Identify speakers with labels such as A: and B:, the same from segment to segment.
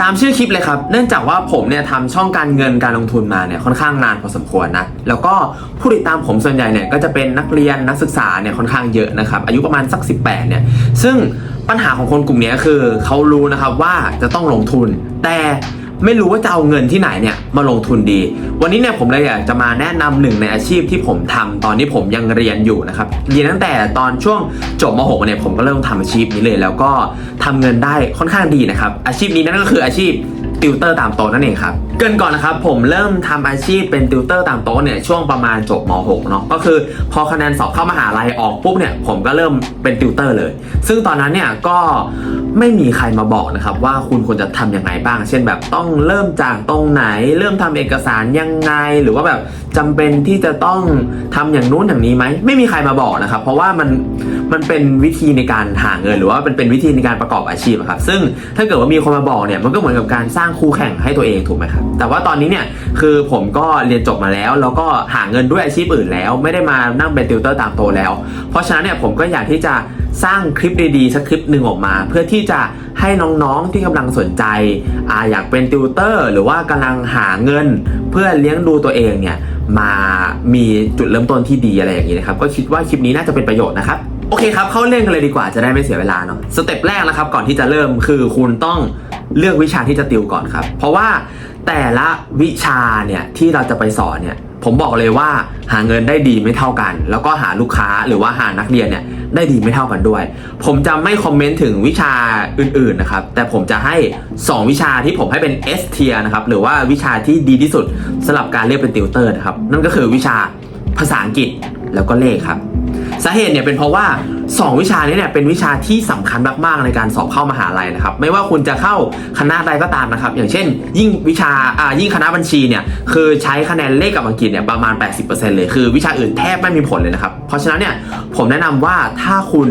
A: ตามชื่อคลิปเลยครับ เนื่องจากว่าผมเนี่ยทำช่องการเงินการลงทุนมาเนี่ยค่อนข้างนานพอสมควรนะ แล้วก็ผู้ติดตามผมส่วนใหญ่เนี่ยก็จะเป็นนักเรียนนักศึกษาเนี่ยค่อนข้างเยอะนะครับ อายุประมาณสัก 18เนี่ย ซึ่งปัญหาของคนกลุ่มนี้คือเขารู้นะครับว่าจะต้องลงทุนแต่ ไม่รู้ว่าจะเอาเงินที่ไหนเนี่ยมาลงทุนดี วันนี้เนี่ยผมเลยอยากจะมาแนะนำหนึ่งในอาชีพที่ผมทำตอนที่ผมยังเรียนอยู่นะครับเรียนตั้งแต่ตอนช่วงจบม .6 เนี่ยผมก็เริ่มทำอาชีพนี้เลย แล้วก็ทำเงินได้ค่อนข้างดีนะครับอาชีพนี้นั่นก็คืออาชีพติวเตอร์ตามโต๊ะนั่นเองครับ เกินก่อนนะครับผมเริ่มทำอาชีพเป็นติวเตอร์ตามโต๊ะเนี่ยช่วงประมาณจบม .6 เนาะก็คือพอคะแนนสอบเข้ามหาลัยออกปุ๊บเนี่ยผมก็เริ่มเป็นติวเตอร์เลย ซึ่งตอนนั้นเนี่ยก็ไม่มีใครมาบอกนะครับว่าคุณควรจะทำยังไงบ้าง เช่นแบบต้องเริ่มจากตรงไหน เริ่มทำเอกสารยังไง หรือว่าแบบจำเป็นที่จะต้องทำอย่างนู้นอย่างนี้ไหมไม่มีใครมาบอกนะครับเพราะว่ามันมันเป็นวิธีในการหาเงินหรือว่าเป็นเป็นวิธีในการประกอบอาชีพอะครับซึ่งถ้าเกิดว่ามีคนมาบอกเนี่ยมันก็เหมือนกับการสร้างคู่แข่งให้ตัวเองถูกไหมครับแต่ว่าตอนนี้เนี่ยคือผมก็เรียนจบมาแล้ว แล้วก็หาเงินด้วยอาชีพอื่นแล้ว ไม่ได้มานั่งเป็นติวเตอร์ตามโตแล้ว เพราะฉะนั้นเนี่ยผมก็อยากที่จะสร้างคลิปดีๆสักคลิปหนึ่งออกมา เพื่อที่จะให้น้องๆที่กำลังสนใจออยากเป็นติวเตอร์ หรือว่ากำลังหาเงิน เพื่อเลี้ยงดูตัวเองเนี่ยมามีจุดเริ่มต้นที่ดีอะไรอย่างนี้นะครับ ก็คิดว่าคลิปนี้น่าจะเป็นประโยชน์นะครับโอเคครับ เข้าเรื่องกันเลยดีกว่าจะได้ไม่เสียเวลาเนาะสเต็ปแรกนะครับก่อนที่จะเริ่มคือคุณต้องเลือกวิชาที่จะติวก่อนครับ เพราะว่า แต่ละวิชาเนี่ยที่เราจะไปสอนเนี่ยผมบอกเลยว่าหาเงินได้ดีไม่เท่ากัน แล้วก็หาลูกค้าหรือว่าหานักเรียนเนี่ยได้ดีไม่เท่ากันด้วย ผมจะไม่คอมเมนต์ถึงวิชาอื่นๆนะครับแต่ผมจะให้ 2 วิชาที่ผมให้เป็น S tier นะครับหรือว่าวิชาที่ดีที่สุดสำหรับการเรียกเป็นติวเตอร์นะครับนั่นก็คือวิชาภาษาอังกฤษแล้วก็เลขครับ สาเหตุเนี่ยเป็นเพราะว่า 2 วิชานี้เนี่ยเป็นวิชาที่สำคัญมากๆในการสอบเข้ามหาลัยนะครับ ไม่ว่าคุณจะเข้าคณะใดก็ตามนะครับ อย่างเช่น ยิ่งวิชาอ่ายิ่งคณะบัญชีเนี่ยคือใช้คะแนนเลขกับอังกฤษเนี่ยประมาณ 80%เลยคือวิชาอื่นแทบไม่มีผลเลยนะครับ เพราะฉะนั้นเนี่ยผมแนะนำว่าถ้าคุณ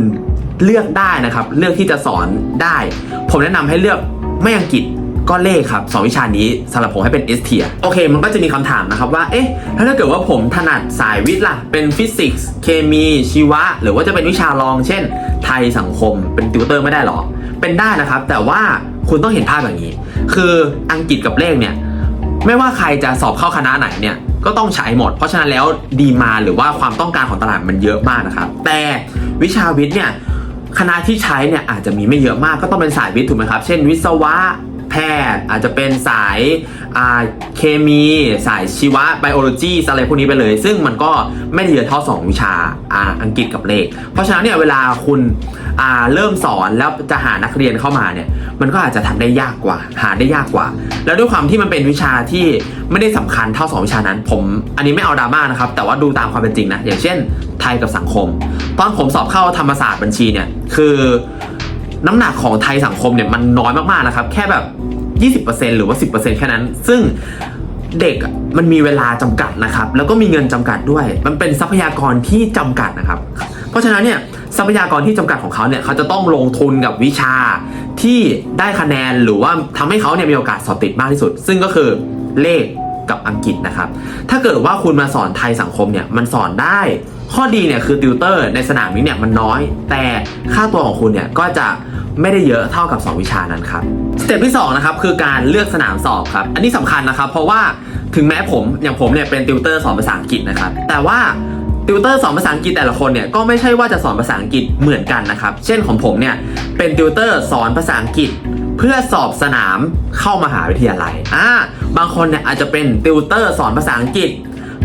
A: เลือกได้นะครับ เลือกที่จะสอนได้ ผมแนะนำให้เลือกไม่อังกฤษ ก็เลขครับสองวิชานี้สำหรับผมให้เป็น S tier โอเค มันก็จะมีคำถามนะครับว่าเอ๊ะแล้วถ้าเกิดว่าผมถนัดสายวิทย์ล่ะ เป็นฟิสิกส์เคมีชีวะ หรือว่าจะเป็นวิชารอง เช่น ไทยสังคมเป็นติวเตอร์ไม่ได้หรอ เป็นได้นะครับ แต่ว่าคุณต้องเห็นภาพอย่างนี้ คืออังกฤษกับเลขเนี่ยไม่ว่าใครจะสอบเข้าคณะไหนเนี่ยก็ต้องใช้หมด เพราะฉะนั้นแล้วดีมาหรือว่าความต้องการของตลาดมันเยอะมากนะครับ แต่วิชาวิทย์เนี่ยคณะที่ใช้เนี่ยอาจจะมีไม่เยอะมากก็ต้องเป็นสายวิทย์ถูกไหมครับ เช่นวิศวะ พทย์ อาจจะเป็นสายาเคมี สายชีวะไบโอโลจีอะไรพวกนี้ไปเลย ซึ่งมันก็ไม่ได้เยอะเท่า2วิชาอาอังกฤษกับเลข เพราะฉะนั้นเนี่ยเวลาคุณเริ่มสอนแล้วจะหานักเรียนเข้ามาเนี่ยมันก็อาจจะทำได้ยากกว่า หาได้ยากกว่า แล้วด้วยความที่มันเป็นวิชาที่ไม่ได้สำคัญเท่า 2 วิชานั้น ผมอันนี้ไม่เอาดราม่านะครับ แต่ว่าดูตามความเป็นจริงนะอย่างเช่น ไทยกับสังคม ตอนผมสอบเข้าธรรมศาสตร์บัญชีเนี่ยคือ น้ำหนักของไทยสังคมเนี่ยมันน้อยมากๆนะครับ แค่แบบ 20%หรือว่า 10%แค่นั้น ซึ่งเด็กมันมีเวลาจำกัดนะครับ แล้วก็มีเงินจำกัดด้วย มันเป็นทรัพยากรที่จำกัดนะครับ เพราะฉะนั้นเนี่ยทรัพยากรที่จำกัดของเขาเนี่ยเขาจะต้องลงทุนกับวิชาที่ได้คะแนนหรือว่าทำให้เขาเนี่ยมีโอกาสสอบติดมากที่สุด ซึ่งก็คือเลขกับอังกฤษนะครับ ถ้าเกิดว่าคุณมาสอนไทยสังคมเนี่ยมันสอนได้ ข้อดีเนี่ยคือติวเตอร์ในสนามนี้เนี่ยมันน้อย แต่ค่าตัวของคุณเนี่ยก็จะไม่ได้เยอะเท่ากับ 2 วิชานั้นครับสเต็ปที่2นะครับคือการเลือกสนามสอบครับอันนี้สำคัญนะครับ เพราะว่าถึงแม้ผมอย่างผมเนี่ยเป็นติวเตอร์สอนภาษาอังกฤษนะครับแต่ว่าติวเตอร์สอนภาษาอังกฤษแต่ละคนเนี่ยก็ไม่ใช่ว่าจะสอนภาษาอังกฤษเหมือนกันนะครับ เช่นของผมเนี่ยเป็นติวเตอร์สอนภาษาอังกฤษ เพื่อสอบสนามเข้ามหาวิทยาลัยอ่าบางคนเนี่ยอาจจะเป็นติวเตอร์สอนภาษาอังกฤษ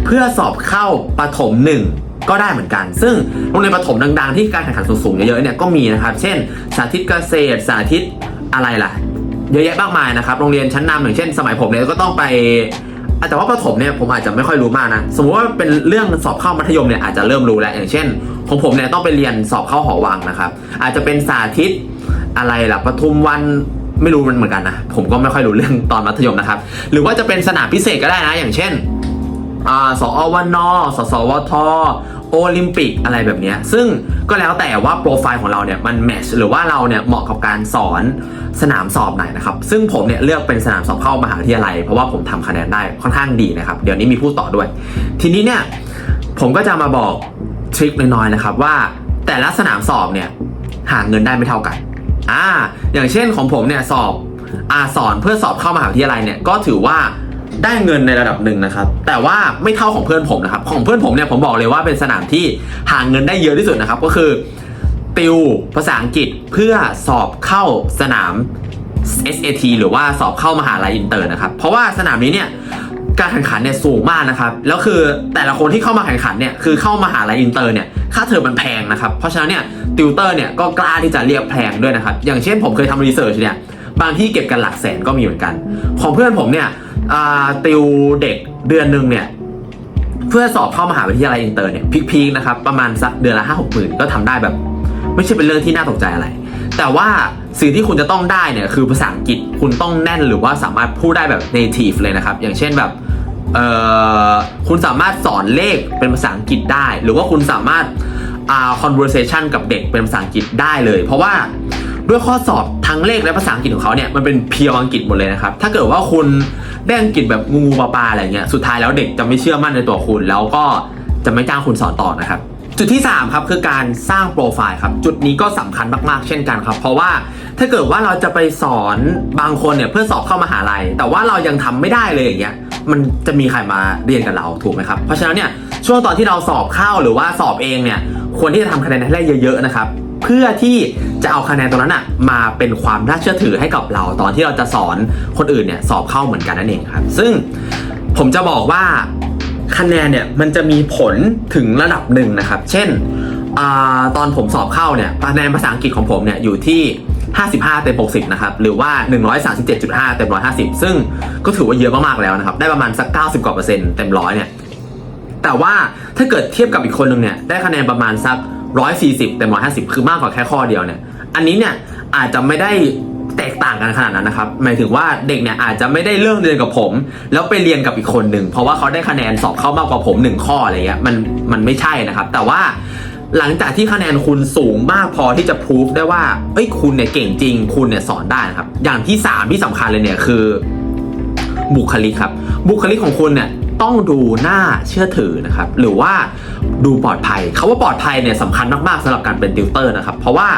A: เพื่อสอบเข้าประถมหนึ่ง ก็ได้เหมือนกัน ซึ่งโรงเรียนประถมดังๆ ที่การแข่งขันสูงๆเยอะๆเนี่ยก็มีนะครับ เช่น สาธิตเกษตร สาธิตอะไรล่ะ เยอะแยะมากมายนะครับ โรงเรียนชั้นนำอย่างเช่น สมัยผมเนี่ยก็ต้องไปแต่ว่าประถมเนี่ยผมอาจจะไม่ค่อยรู้มากนะ สมมติว่าเป็นเรื่องสอบเข้ามัธยมเนี่ยอาจจะเริ่มรู้แล้ว อย่างเช่น ของผมเนี่ยต้องไปเรียนสอบเข้าหอวังนะครับ อาจจะเป็นสาธิตอะไรล่ะปทุมวันไม่รู้มันเหมือนกันนะ ผมก็ไม่ค่อยรู้เรื่องตอนมัธยมนะครับ หรือว่าจะเป็นสนามพิเศษก็ได้นะ อย่างเช่นอสอวนอสสวท โอลิมปิกอะไรแบบนี้ ซึ่งก็แล้วแต่ว่าโปรไฟล์ของเราเนี่ยมันแมชหรือว่าเราเนี่ยเหมาะกับการสอนสนามสอบไหนนะครับ ซึ่งผมเนี่ยเลือกเป็นสนามสอบเข้ามหาวิทยาลัย เพราะว่าผมทำคะแนนได้ค่อนข้างดีนะครับ เดี๋ยวนี้มีผู้ต่อด้วย ทีนี้เนี่ยผมก็จะมาบอกทริคน้อยๆนะครับว่าแต่ละสนามสอบเนี่ยหาเงินได้ไม่เท่ากันอ่าอย่างเช่นของผมเนี่ยสอบอาสอนเพื่อสอบเข้ามหาวิทยาลัยเนี่ยก็ถือว่า ได้เงินในระดับหนึ่งนะครับ แต่ว่าไม่เท่าของเพื่อนผมนะครับ ของเพื่อนผมเนี่ยผมบอกเลยว่าเป็นสนามที่หาเงินได้เยอะที่สุดนะครับ ก็คือติวภาษาอังกฤษเพื่อสอบเข้าสนาม SAT หรือว่าสอบเข้ามหาลัยอินเตอร์นะครับ เพราะว่าสนามนี้เนี่ยการแข่งขันเนี่ยสูงมากนะครับ แล้วคือแต่ละคนที่เข้ามาแข่งขันเนี่ยคือเข้ามหาลัยอินเตอร์เนี่ยค่าเทอมมันแพงนะครับ เพราะฉะนั้นเนี่ยติวเตอร์เนี่ยก็กล้าที่จะเรียกแพงด้วยนะครับ อย่างเช่นผมเคยทำรีเสิร์ชเนี่ยบางที่เก็บกันหลักแสนก็มีเหมือนกัน ของเพื่อนผมเนี่ยติวเด็กเดือนหนึ่งเนี่ยเพื่อสอบเข้ามหาวิทยาลัยอินเตอร์เนี่ยพีคๆนะครับประมาณสักเดือนละห้าหกหมื่นก็ทำได้แบบ ไม่ใช่เป็นเรื่องที่น่าตกใจอะไร แต่ว่าสิ่งที่คุณจะต้องได้เนี่ยคือภาษาอังกฤษคุณต้องแน่นหรือว่าสามารถพูดได้แบบ native เลยนะครับ อย่างเช่นแบบเออคุณสามารถสอนเลขเป็นภาษาอังกฤษได้ หรือว่าคุณสามารถอ่า conversation กับเด็กเป็นภาษาอังกฤษได้เลย เพราะว่าด้วยข้อสอบทั้งเลขและภาษาอังกฤษของเขาเนี่ยมันเป็นเพียวอังกฤษหมดเลยนะครับ ถ้าเกิดว่าคุณ ได้อังกฤษแบบงูๆปลาอะไรเงี้ย สุดท้ายแล้วเด็กจะไม่เชื่อมั่นในตัวคุณ แล้วก็จะไม่จ้างคุณสอนต่อนะครับ จุดที่ 3 ครับคือการสร้างโปรไฟล์ครับ จุดนี้ก็สำคัญมากๆ เช่นกันครับ เพราะว่าถ้าเกิดว่าเราจะไปสอนบางคนเนี่ยเพื่อสอบเข้ามหาลัย แต่ว่าเรายังทำไม่ได้เลยอย่างเงี้ย มันจะมีใครมาเรียนกับเราถูกไหมครับ เพราะฉะนั้นเนี่ยช่วงตอนที่เราสอบเข้าหรือว่าสอบเองเนี่ยควรที่จะทำคะแนนให้ได้เยอะๆนะครับ เพื่อที่จะเอาคะแนนตรงนั้นอะมาเป็นความน่าเชื่อถือให้กับเรา ตอนที่เราจะสอนคนอื่นเนี่ยสอบเข้าเหมือนกันนั่นเองครับ ซึ่งผมจะบอกว่าคะแนนเนี่ยมันจะมีผลถึงระดับหนึ่งนะครับ เช่นอตอนผมสอบเข้าเนี่ยคะแนนภาษาอังกฤษของผมเนี่ยอยู่ที่ 55 เต็ม 60 นะครับ หรือว่า 137.5 เต็ม 150 ซึ่งก็ถือว่าเยอะมากๆแล้วนะครับ ได้ประมาณสัก 90 กว่าเปอร์เซ็นต์เต็มร้อยเนี่ย แต่ว่าถ้าเกิดเทียบกับอีกคนหนึ่งเนี่ย ได้คะแนนประมาณสัก 140 เต็ม 150 คือมากกว่าแค่ข้อเดียวเนี่ย อันนี้เนี่ยอาจจะไม่ได้แตกต่างกันขนาดนั้นนะครับ หมายถึงว่าเด็กเนี่ยอาจจะไม่ได้เลือกเรียนกับผม แล้วไปเรียนกับอีกคนหนึ่ง เพราะว่าเขาได้คะแนนสอบเข้ามากกว่าผมหนึ่งข้ออะไรเงี้ย มันมันไม่ใช่นะครับ แต่ว่าหลังจากที่คะแนนคุณสูงมากพอที่จะพิสูจได้ว่า เอ้ยคุณเนี่ยเก่งจริง คุณเนี่ยสอนได้นะครับ อย่างที่สามที่สำคัญเลยเนี่ยคือ บุคลิกครับ บุคลิกของคุณเนี่ยต้องดูน่าเชื่อถือนะครับ หรือว่า ดูปลอดภัยคาว่าปลอดภัยเนี่ยสำคัญมากๆสำหรับการเป็นติวเตอร์นะครับ เพราะว่า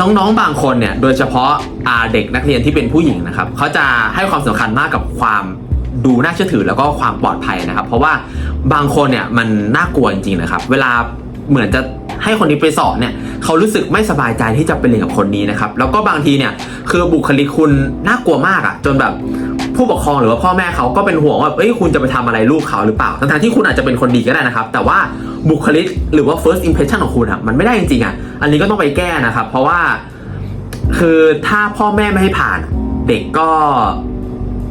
A: น้องๆ บางคนเนี่ย โดยเฉพาะอาเด็กนักเรียนที่เป็นผู้หญิงนะครับเขาจะให้ความสำคัญมากกับความดูน่าเชื่อถือแล้วก็ความปลอดภัยนะครับ เพราะว่าบางคนเนี่ยมันน่ากลัวจริงๆนะครับ เวลาเหมือนจะให้คนนี้ไปสอนเนี่ยเขารู้สึกไม่สบายใจที่จะไปเรียนกับคนนี้นะครับ แล้วก็บางทีเนี่ยคือบุคลิกคุณน่ากลัวมากอะ จนแบบ ผู้ปกครองหรือว่าพ่อแม่เขาก็เป็นห่วงว่าเอ้ยคุณจะไปทำอะไรลูกเขาหรือเปล่า ทั้งๆที่คุณอาจจะเป็นคนดีก็ได้นะครับ แต่ว่าบุคลิกหรือว่า first impression ของคุณอะมันไม่ได้จริงๆอะอันนี้ก็ต้องไปแก้นะครับ เพราะว่าคือถ้าพ่อแม่ไม่ให้ผ่าน เด็กก็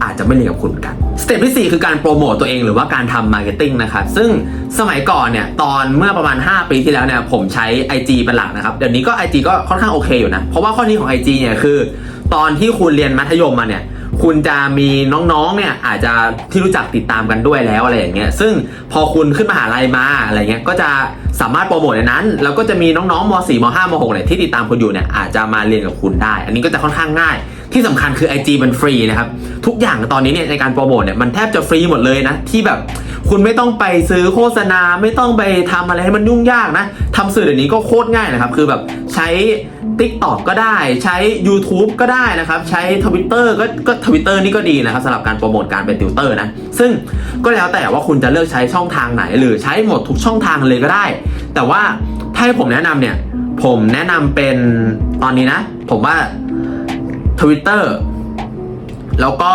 A: อาจจะไม่เรียนกับคุณกัน สเต็ปที่ 4 คือการโปรโมตตัวเองหรือว่าการทำมาร์เก็ตติ้งนะครับ ซึ่งสมัยก่อนเนี่ย ตอนเมื่อประมาณ 5 ปีที่แล้วเนี่ย ผมใช้ IG เป็นหลักนะครับ เดี๋ยวนี้ก็ IG ก็ค่อนข้างโอเคอยู่นะ เพราะว่าข้อดีของ IG เนี่ยคือ ตอนที่คุณเรียนมัธยมมาเนี่ย คุณจะมีน้องๆ เนี่ยอาจจะที่รู้จักติดตามกันด้วยแล้วอะไรอย่างเงี้ย ซึ่งพอคุณขึ้นมหาลัยมาอะไรเงี้ย ก็จะสามารถโปรโมทในนั้น แล้วก็จะมีน้องๆม .4 ม .5 ม .6 เนี่ยที่ติดตามคุณอยู่เนี่ยอาจจะมาเรียนกับคุณได้ อันนี้ก็จะค่อนข้างง่าย ที่สำคัญคือ IG มันฟรีนะครับ ทุกอย่างตอนนี้เนี่ยในการโปรโมทเนี่ยมันแทบจะฟรีหมดเลยนะ ที่แบบคุณไม่ต้องไปซื้อโฆษณาไม่ต้องไปทำอะไรให้มันยุ่งยากนะทำสื่อเดี๋ยวนี้ก็โคตรง่ายนะครับ คือแบบใช้ TikTok ก็ได้ ใช้ YouTube ก็ได้นะครับ ใช้ Twitter ก็ก็ทวิตเตอร์นี่ก็ดีนะครับสำหรับการโปรโมทการเป็นติวเตอร์นะ ซึ่งก็แล้วแต่ว่าคุณจะเลือกใช้ช่องทางไหน หรือใช้หมดทุกช่องทางเลยก็ได้ แต่ว่าถ้าให้ผมแนะนำเนี่ยผมแนะนำเป็นตอนนี้นะ ผมว่า Twitter แล้วก็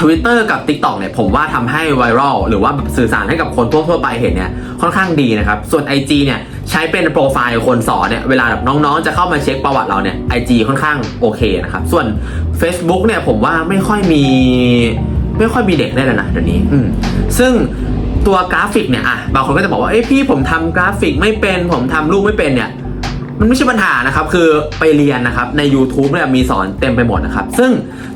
A: Twitter กับ TikTok เนี่ยผมว่าทำให้ไวรัลหรือว่าสื่อสารให้กับคนทั่วๆไปเห็นเนี่ยค่อนข้างดีนะครับ ส่วน IG เนี่ยใช้เป็นโปรไฟล์คนสอนเนี่ยเวลาแบบน้องๆ จะเข้ามาเช็คประวัติเราเนี่ย IG ค่อนข้างโอเคนะครับ ส่วน Facebook เนี่ยผมว่าไม่ค่อยมีไม่ค่อยมีเด็กได้แล้วนะเดี๋ยวนี้อืมซึ่งตัวกราฟิกเนี่ยอะบางคนก็จะบอกว่าเอ้ยพี่ผมทำกราฟิกไม่เป็นผมทำรูปไม่เป็นเนี่ย มันไม่ใช่ปัญหานะครับ คือไปเรียนนะครับใน YouTube เนี่ยมีสอนเต็มไปหมดนะครับ ซึ่ง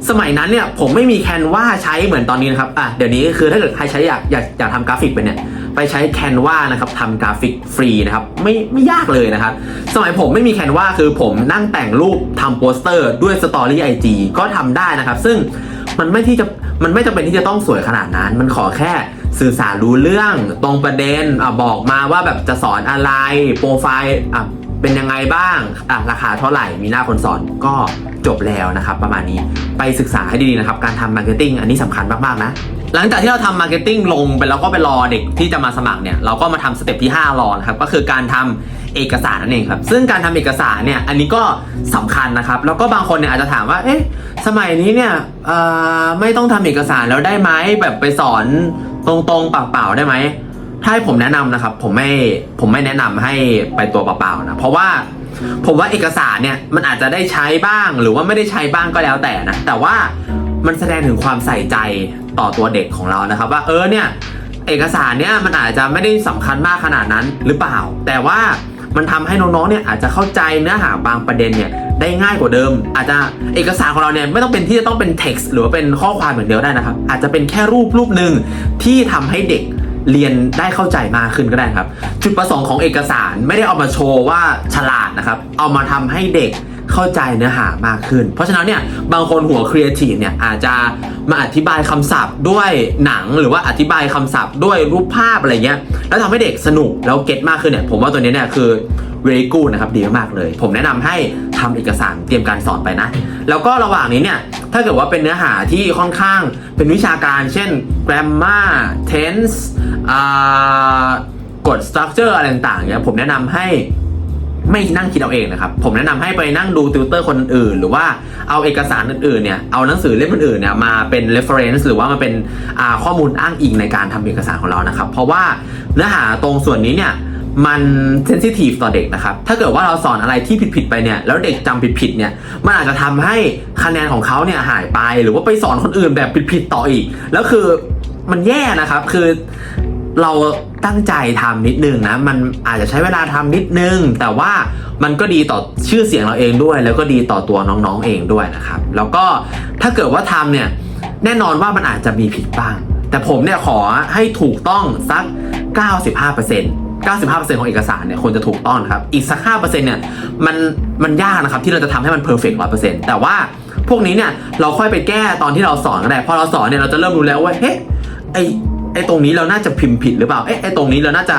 A: สมัยนั้นเนี่ยผมไม่มีแคนวาใช้เหมือนตอนนี้นะครับอะเดี๋ยวนี้คือถ้าเกิดใครใช้อยากอยากอยากทำกราฟิกเป็นเนี่ยไปใช้แคนวานะครับทำกราฟิกฟรีนะครับไม่ไม่ยากเลยนะครับ สมัยผมไม่มีแคนวาคือผมนั่งแต่งรูปทำโปสเตอร์ด้วยสตอรี่ไอจีก็ทำได้นะครับ ซึ่งมันไม่ที่จะมันไม่จำเป็นที่จะต้องสวยขนาดนั้น มันขอแค่สื่อสารรู้เรื่องตรงประเด็นอะบอกมาว่าแบบจะสอนอะไรโปรไฟล์อะ เป็นยังไงบ้างอะราคาเท่าไหร่มีหน้าคนสอนก็จบแล้วนะครับ ประมาณนี้ไปศึกษาให้ดีๆนะครับ การทำมาร์เก็ตติ้งอันนี้สำคัญมากๆนะหลังจากที่เราทำมาร์เก็ตติ้งลงไปแล้วก็ไปรอเด็กที่จะมาสมัครเนี่ยเราก็มาทำสเต็ปที่ 5 รอนะครับก็คือการทำเอกสารนั่นเองครับซึ่งการทำเอกสารเนี่ยอันนี้ก็สำคัญนะครับ แล้วก็บางคนเนี่ยอาจจะถามว่าเอ๊ะสมัยนี้เนี่ยไม่ต้องทำเอกสารแล้วได้ไหมแบบไปสอนตรงๆเปล่าๆได้ไหม ถ้าให้ผมแนะนำนะครับ ผมไม่ผมไม่แนะนำให้ไปตัวเปล่าๆนะ เพราะว่าผมว่าเอกสารเนี่ยมันอาจจะได้ใช้บ้างหรือว่าไม่ได้ใช้บ้างก็แล้วแต่นะ แต่ว่ามันแสดงถึงความใส่ใจต่อตัวเด็กของเรานะครับ ว่าเออเนี่ย เอกสารเนี่ยมันอาจจะไม่ได้สำคัญมากขนาดนั้นหรือเปล่า แต่ว่ามันทำให้น้องๆเนี่ยอาจจะเข้าใจเนื้อหาบางประเด็นเนี่ยได้ง่ายกว่าเดิม อาจจะเอกสารของเราเนี่ยไม่ต้องเป็นที่จะต้องเป็น text หรือว่าเป็นข้อความเหมือนเดียวได้นะครับ อาจจะเป็นแค่รูปรูปหนึ่งที่ทำให้เด็ก เรียนได้เข้าใจมากขึ้นก็ได้ครับ จุดประสงค์ของเอกสารไม่ได้เอามาโชว์ว่าฉลาดนะครับ เอามาทำให้เด็กเข้าใจเนื้อหามากขึ้น เพราะฉะนั้นเนี่ยบางคนหัวครีเอทีฟเนี่ยอาจจะมาอธิบายคำศัพท์ด้วยหนังหรือว่าอธิบายคำศัพท์ด้วยรูปภาพอะไรเงี้ยแล้วทำให้เด็กสนุกแล้วเก็ตมากขึ้นเนี่ยผมว่าตัวนี้เนี่ยคือ very good นะครับดีมากเลย ผมแนะนำให้ทำเอกสารเตรียมการสอนไปนะ แล้วก็ระหว่างนี้เนี่ยถ้าเกิดว่าเป็นเนื้อหาที่ค่อนข้างเป็นวิชาการ เช่น grammar tense กฎ structure อะไรต่างๆเนี่ยผมแนะนำให้ไม่นั่งคิดเอาเองนะครับ ผมแนะนำให้ไปนั่งดูติวเตอร์คนอื่น หรือว่าเอาเอกสารอื่นๆเนี่ย เอาหนังสือเล่มอื่นๆเนี่ยมาเป็น reference หรือว่ามาเป็นข้อมูลอ้างอิงในการทำเอกสารของเรานะครับ เพราะว่าเนื้อหาตรงส่วนนี้เนี่ย มันเซนซิทีฟต่อเด็กนะครับ ถ้าเกิดว่าเราสอนอะไรที่ผิดๆไปเนี่ย แล้วเด็กจำผิดๆเนี่ย มันอาจจะทำให้คะแนนของเขาเนี่ยหายไป หรือว่าไปสอนคนอื่นแบบผิดๆต่ออีก แล้วคือมันแย่นะครับ คือเราตั้งใจทำนิดนึงนะ มันอาจจะใช้เวลาทำนิดนึง แต่ว่ามันก็ดีต่อชื่อเสียงเราเองด้วย แล้วก็ดีต่อตัวน้องๆเองด้วยนะครับ แล้วก็ถ้าเกิดว่าทำเนี่ย แน่นอนว่ามันอาจจะมีผิดบ้าง แต่ผมเนี่ยขอให้ถูกต้องสัก 95% 95%ของเอกสารเนี่ยควรจะถูกต้องครับ อีกสัก 5%เนี่ยมันมันยากนะครับที่เราจะทำให้มันเพอร์เฟกต์100%แต่ว่าพวกนี้เนี่ยเราค่อยไปแก้ตอนที่เราสอนก็ได้พอเราสอนเนี่ยเราจะเริ่มรู้แล้วว่าเฮ้ยไอไอตรงนี้เราน่าจะพิมพ์ผิดหรือเปล่าเอ๊ะไอตรงนี้เราน่าจะ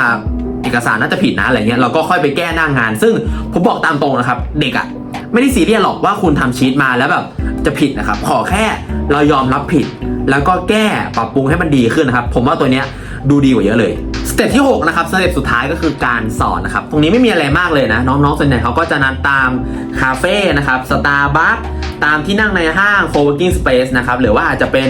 A: เอกสารน่าจะผิดนะอะไรเงี้ยเราก็ค่อยไปแก้หน้างาน ซึ่งผมบอกตามตรงนะครับ เด็กอะไม่ได้ซีเรียสหรอกว่าคุณทำชีตมาแล้วแบบจะผิดนะครับ ขอแค่เรายอมรับผิด แล้วก็แก้ปรับปรุงให้มันดีขึ้นนะครับ ผมว่าตัวเนี้ยดูดีกว่าเยอะเลย สเต็ปที่6นะครับสเต็ปสุดท้ายก็คือการสอนนะครับ ตรงนี้ไม่มีอะไรมากเลยนะ น้องๆส่วนใหญ่เขาก็จะนัดตามคาเฟ่นะครับสตาร์บัคตามที่นั่งในห้าง co-working space นะครับหรือว่าอาจจะเป็น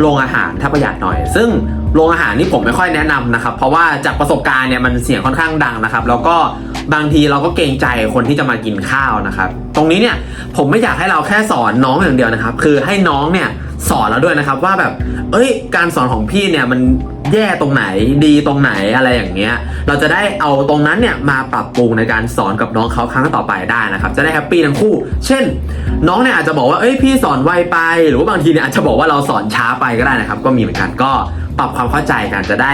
A: โรงอาหารถ้าประหยัดหน่อย ซึ่งโรงอาหารนี่ผมไม่ค่อยแนะนำนะครับ เพราะว่าจากประสบการณ์เนี่ยมันเสียงค่อนข้างดังนะครับ แล้วก็บางทีเราก็เกรงใจคนที่จะมากินข้าวนะครับ ตรงนี้เนี่ยผมไม่อยากให้เราแค่สอนน้องอย่างเดียวนะครับ คือให้น้องเนี่ย สอนแล้วด้วยนะครับว่าแบบ เอ้ย การสอนของพี่เนี่ยมันแย่ตรงไหนดีตรงไหนอะไรอย่างเงี้ย เราจะได้เอาตรงนั้นเนี่ยมาปรับปรุงในการสอนกับน้องเขาครั้งต่อไปได้นะครับ จะได้แฮปปี้ทั้งคู่ เช่น น้องเนี่ยอาจจะบอกว่า เอ้ยพี่สอนไวไป หรือว่าบางทีเนี่ยอาจจะบอกว่าเราสอนช้าไปก็ได้นะครับ ก็มีเหมือนกันก็ ปรับความเข้าใจกันจะได้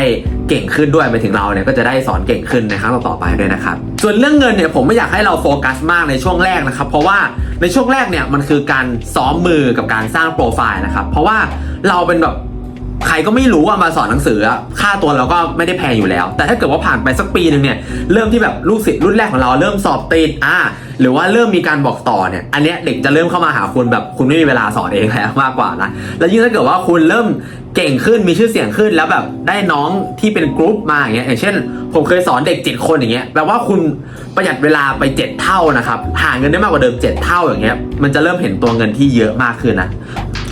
A: เก่งขึ้นด้วยไปถึงเราเนี่ยก็จะได้สอนเก่งขึ้นในครั้งต่อๆไปด้วยนะครับส่วนเรื่องเงินเนี่ยผมไม่อยากให้เราโฟกัสมากในช่วงแรกนะครับ เพราะว่าในช่วงแรกเนี่ยมันคือการซ้อมมือกับการสร้างโปรไฟล์นะครับเพราะว่าเราเป็นแบบ ใครก็ไม่รู้ว่ามาสอนหนังสืออะค่าตัวเราก็ไม่ได้แพงอยู่แล้ว แต่ถ้าเกิดว่าผ่านไปสักปีหนึ่งเนี่ยเริ่มที่แบบลูกศิษย์รุ่นแรกของเราเริ่มสอบติดอ่าหรือว่าเริ่มมีการบอกต่อเนี่ยอันเนี้ยเด็กจะเริ่มเข้ามาหาคุณแบบคุณไม่มีเวลาสอนเองแล้วมากกว่านะแล้วยิ่งถ้าเกิดว่าคุณเริ่มเก่งขึ้นมีชื่อเสียงขึ้นแล้วแบบได้น้องที่เป็นกรุ๊ปมาอย่างเงี้ยอย่างเช่น ผมเคยสอนเด็ก7คนอย่างเงี้ยแปลว่าคุณประหยัดเวลาไป 7 เท่านะครับหาเงินได้มากกว่าเดิม 7 เท่าอย่างเงี้ยมันจะเริ่มเห็นตัวเงินที่เยอะมากขึ้นนะ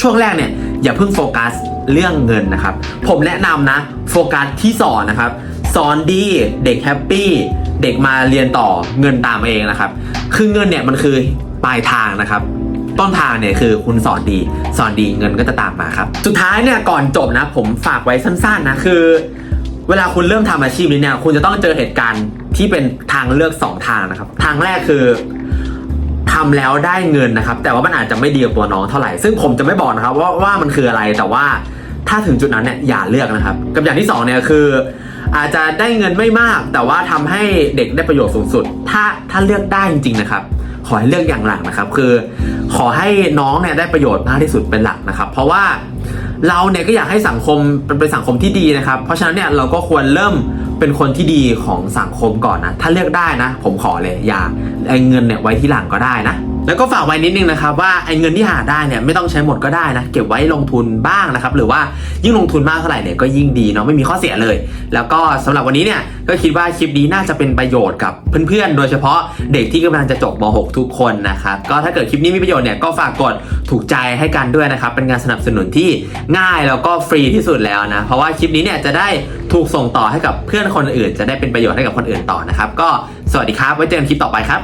A: ช่วงแรกเนี่ย อย่าเพิ่งโฟกัสเรื่องเงินนะครับ ผมแนะนำนะ โฟกัสที่สอนนะครับ สอนดีเด็กแฮปปี้เด็กมาเรียนต่อเงินตามเองนะครับ คือเงินเนี่ยมันคือปลายทางนะครับ ต้นทางเนี่ยคือคุณสอนดี สอนดีเงินก็จะตามมาครับ สุดท้ายเนี่ยก่อนจบนะ ผมฝากไว้สั้นๆนะคือ เวลาคุณเริ่มทำอาชีพนี้เนี่ยคุณจะต้องเจอเหตุการณ์ที่เป็นทางเลือกสองทางนะครับ ทางแรกคือ ทำแล้วได้เงินนะครับ แต่ว่ามันอาจจะไม่ดีกับตัวน้องเท่าไหร่ ซึ่งผมจะไม่บอกนะครับว่าว่ามันคืออะไร แต่ว่าถ้าถึงจุดนั้นเนี่ยอย่าเลือกนะครับ กับอย่างที่สองเนี่ยคือ อาจจะได้เงินไม่มาก แต่ว่าทำให้เด็กได้ประโยชน์สูงสุด ถ้าถ้าเลือกได้จริงๆนะครับ ขอให้เลือกอย่างหลังนะครับ คือ ขอให้น้องเนี่ยได้ประโยชน์มากที่สุดเป็นหลักนะครับ เพราะว่าเราเนี่ยก็อยากให้สังคมเป็นเป็นสังคมที่ดีนะครับ เพราะฉะนั้นเนี่ยเราก็ควรเริ่ม เป็นคนที่ดีของสังคมก่อนนะ ถ้าเลือกได้นะ ผมขอเลยอย่าไอ้เงินเนี่ยไว้ที่หลังก็ได้นะ แล้วก็ฝากไว้นิดนึงนะครับว่าไอ้เงินที่หาได้เนี่ยไม่ต้องใช้หมดก็ได้นะเก็บไว้ลงทุนบ้างนะครับหรือว่ายิ่งลงทุนมากเท่าไหร่เนี่ยก็ยิ่งดีเนาะไม่มีข้อเสียเลย แล้วก็สำหรับวันนี้เนี่ยก็คิดว่าคลิปนี้น่าจะเป็นประโยชน์กับเพื่อนๆ โดยเฉพาะเด็กที่กำลังจะจบม .6 ทุกคนนะครับก็ถ้าเกิดคลิปนี้มีประโยชน์เนี่ยก็ฝากกดถูกใจให้กันด้วยนะครับเป็นการสนับสนุนที่ง่ายแล้วก็ฟรีที่สุดแล้วนะเพราะว่าคลิปนี้เนี่ยจะได้ถูกส่งต่อให้กับเพื่อนคนอื่น จะได้เป็นประโยชน์ให้กับคนอื่นต่อนะครับก็สวัสดีครับไว้เจอกันคลิปต่อไปครับ